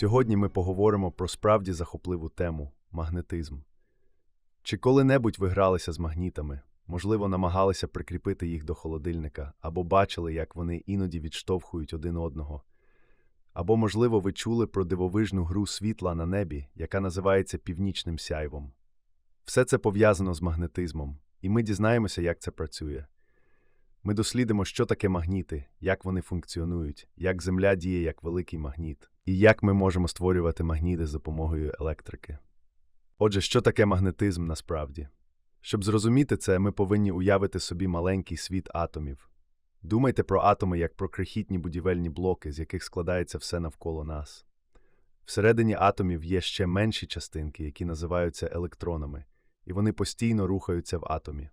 Сьогодні ми поговоримо про справді захопливу тему магнетизм. Чи коли-небудь ви гралися з магнітами, можливо, намагалися прикріпити їх до холодильника, або бачили, як вони іноді відштовхують один одного. Або, можливо, ви чули про дивовижну гру світла на небі, яка називається північним сяйвом. Все це пов'язано з магнетизмом, і ми дізнаємося, як це працює. Ми дослідимо, що таке магніти, як вони функціонують, як Земля діє як великий магніт, і як ми можемо створювати магніти за допомогою електрики. Отже, що таке магнетизм насправді? Щоб зрозуміти це, ми повинні уявити собі маленький світ атомів. Думайте про атоми як про крихітні будівельні блоки, з яких складається все навколо нас. Всередині атомів є ще менші частинки, які називаються електронами, і вони постійно рухаються в атомі.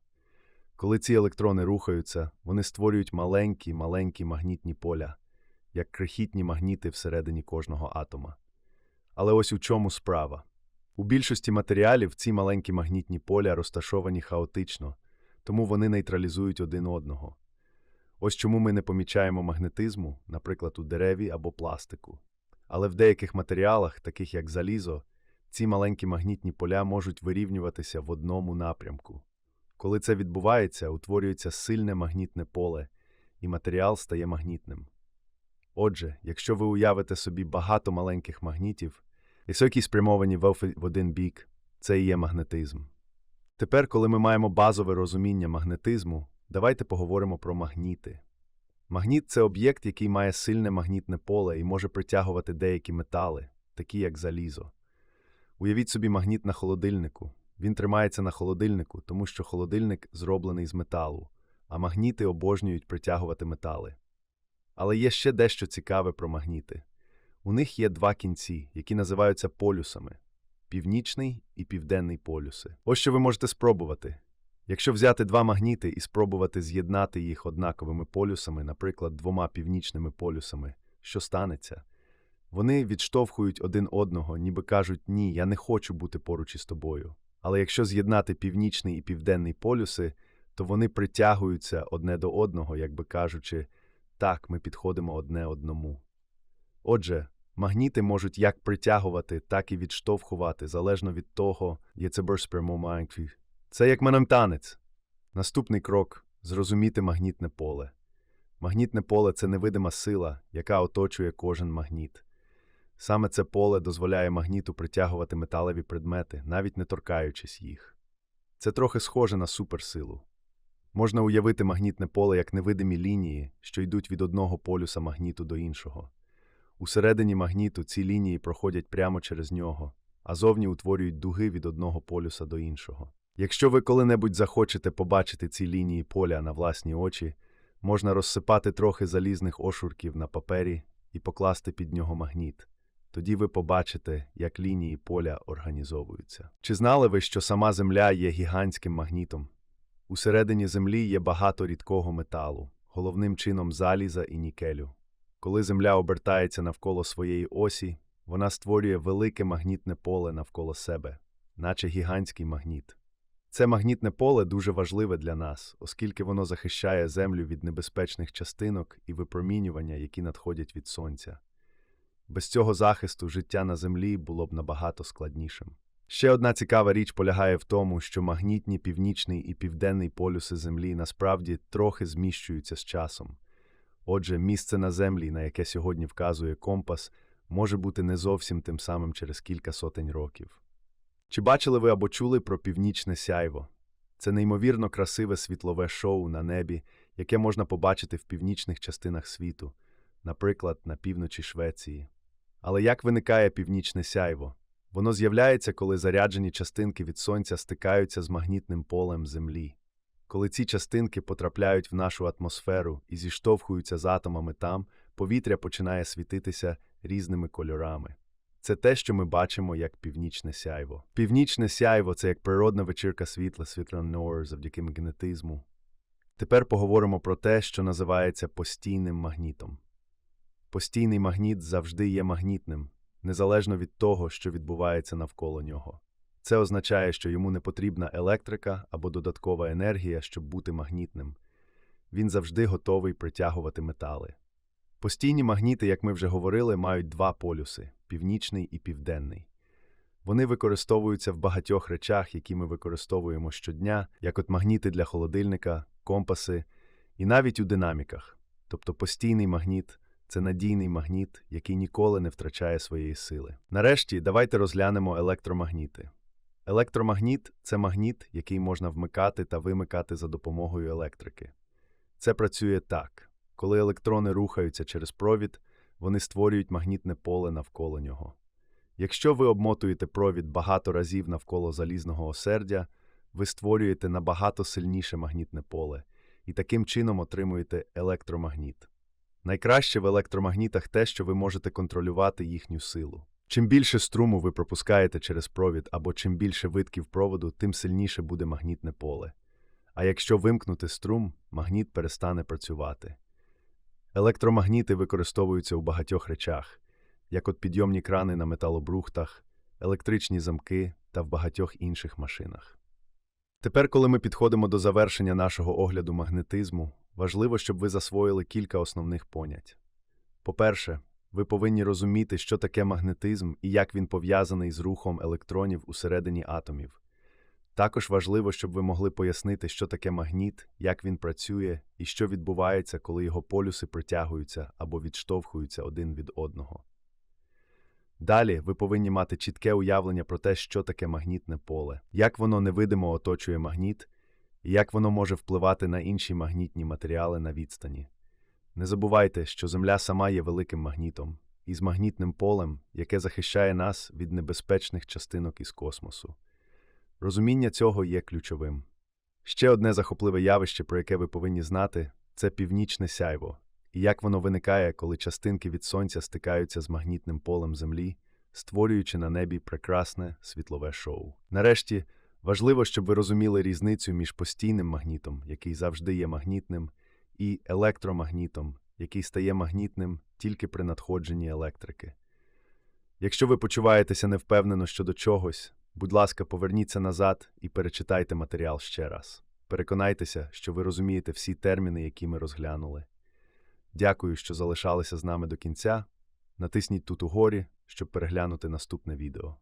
Коли ці електрони рухаються, вони створюють маленькі маленькі магнітні поля, як крихітні магніти всередині кожного атома. Але ось у чому справа. У більшості матеріалів ці маленькі магнітні поля розташовані хаотично, тому вони нейтралізують один одного. Ось чому ми не помічаємо магнетизму, наприклад, у дереві або пластику. Але в деяких матеріалах, таких як залізо, ці маленькі магнітні поля можуть вирівнюватися в одному напрямку. Коли це відбувається, утворюється сильне магнітне поле, і матеріал стає магнітним. Отже, якщо ви уявите собі багато маленьких магнітів, які спрямовані в один бік, це і є магнетизм. Тепер, коли ми маємо базове розуміння магнетизму, давайте поговоримо про магніти. Магніт це об'єкт, який має сильне магнітне поле і може притягувати деякі метали, такі як залізо. Уявіть собі магніт на холодильнику. Він тримається на холодильнику, тому що холодильник зроблений з металу, а магніти обожнюють притягувати метали. Але є ще дещо цікаве про магніти. У них є два кінці, які називаються полюсами північний і південний полюси. Ось що ви можете спробувати. Якщо взяти два магніти і спробувати з'єднати їх однаковими полюсами, наприклад, двома північними полюсами, що станеться? Вони відштовхують один одного, ніби кажуть ні, я не хочу бути поруч із тобою. Але якщо з'єднати північний і південний полюси, то вони притягуються одне до одного, якби кажучи, так, ми підходимо одне одному. Отже, магніти можуть як притягувати, так і відштовхувати, залежно від того, є це спрямований. Це як манамтанець. Наступний крок зрозуміти магнітне поле. Магнітне поле це невидима сила, яка оточує кожен магніт. Саме це поле дозволяє магніту притягувати металеві предмети, навіть не торкаючись їх. Це трохи схоже на суперсилу. Можна уявити магнітне поле як невидимі лінії, що йдуть від одного полюса магніту до іншого. Усередині магніту ці лінії проходять прямо через нього, а зовні утворюють дуги від одного полюса до іншого. Якщо ви коли-небудь захочете побачити ці лінії поля на власні очі, можна розсипати трохи залізних ошурків на папері і покласти під нього магніт. Тоді ви побачите, як лінії поля організовуються. Чи знали ви, що сама Земля є гігантським магнітом? Усередині Землі є багато рідкого металу, головним чином заліза і нікелю. Коли Земля обертається навколо своєї осі, вона створює велике магнітне поле навколо себе, наче гігантський магніт. Це магнітне поле дуже важливе для нас, оскільки воно захищає Землю від небезпечних частинок і випромінювання, які надходять від Сонця. Без цього захисту життя на землі було б набагато складнішим. Ще одна цікава річ полягає в тому, що магнітні північний і південний полюси Землі насправді трохи зміщуються з часом. Отже, місце на землі, на яке сьогодні вказує компас, може бути не зовсім тим самим через кілька сотень років. Чи бачили ви або чули про північне сяйво? Це неймовірно красиве світлове шоу на небі, яке можна побачити в північних частинах світу, наприклад, на півночі Швеції. Але як виникає північне сяйво? Воно з'являється, коли заряджені частинки від сонця стикаються з магнітним полем Землі. Коли ці частинки потрапляють в нашу атмосферу і зіштовхуються з атомами там, повітря починає світитися різними кольорами. Це те, що ми бачимо як північне сяйво. Північне сяйво це як природна вечірка світла, світла нор завдяки магнетизму. Тепер поговоримо про те, що називається постійним магнітом. Постійний магніт завжди є магнітним, незалежно від того, що відбувається навколо нього. Це означає, що йому не потрібна електрика або додаткова енергія, щоб бути магнітним. Він завжди готовий притягувати метали. Постійні магніти, як ми вже говорили, мають два полюси північний і південний. Вони використовуються в багатьох речах, які ми використовуємо щодня, як от магніти для холодильника, компаси і навіть у динаміках. Тобто постійний магніт це надійний магніт, який ніколи не втрачає своєї сили. Нарешті давайте розглянемо електромагніти. Електромагніт це магніт, який можна вмикати та вимикати за допомогою електрики. Це працює так: коли електрони рухаються через провід, вони створюють магнітне поле навколо нього. Якщо ви обмотуєте провід багато разів навколо залізного осердя, ви створюєте набагато сильніше магнітне поле і таким чином отримуєте електромагніт. Найкраще в електромагнітах те, що ви можете контролювати їхню силу. Чим більше струму ви пропускаєте через провід або чим більше витків проводу, тим сильніше буде магнітне поле. А якщо вимкнути струм, магніт перестане працювати. Електромагніти використовуються у багатьох речах, як от підйомні крани на металобрухтах, електричні замки та в багатьох інших машинах. Тепер, коли ми підходимо до завершення нашого огляду магнетизму, важливо, щоб ви засвоїли кілька основних понять. По-перше, ви повинні розуміти, що таке магнетизм і як він пов'язаний з рухом електронів усередині атомів. Також важливо, щоб ви могли пояснити, що таке магніт, як він працює і що відбувається, коли його полюси притягуються або відштовхуються один від одного. Далі ви повинні мати чітке уявлення про те, що таке магнітне поле, як воно невидимо оточує магніт, і як воно може впливати на інші магнітні матеріали на відстані. Не забувайте, що Земля сама є великим магнітом і з магнітним полем, яке захищає нас від небезпечних частинок із космосу. Розуміння цього є ключовим. Ще одне захопливе явище, про яке ви повинні знати, це північне сяйво, і як воно виникає, коли частинки від сонця стикаються з магнітним полем Землі, створюючи на небі прекрасне світлове шоу. Нарешті, важливо, щоб ви розуміли різницю між постійним магнітом, який завжди є магнітним, і електромагнітом, який стає магнітним тільки при надходженні електрики. Якщо ви почуваєтеся невпевнено щодо чогось, будь ласка, поверніться назад і перечитайте матеріал ще раз. Переконайтеся, що ви розумієте всі терміни, які ми розглянули. Дякую, що залишалися з нами до кінця. Натисніть тут угорі, щоб переглянути наступне відео.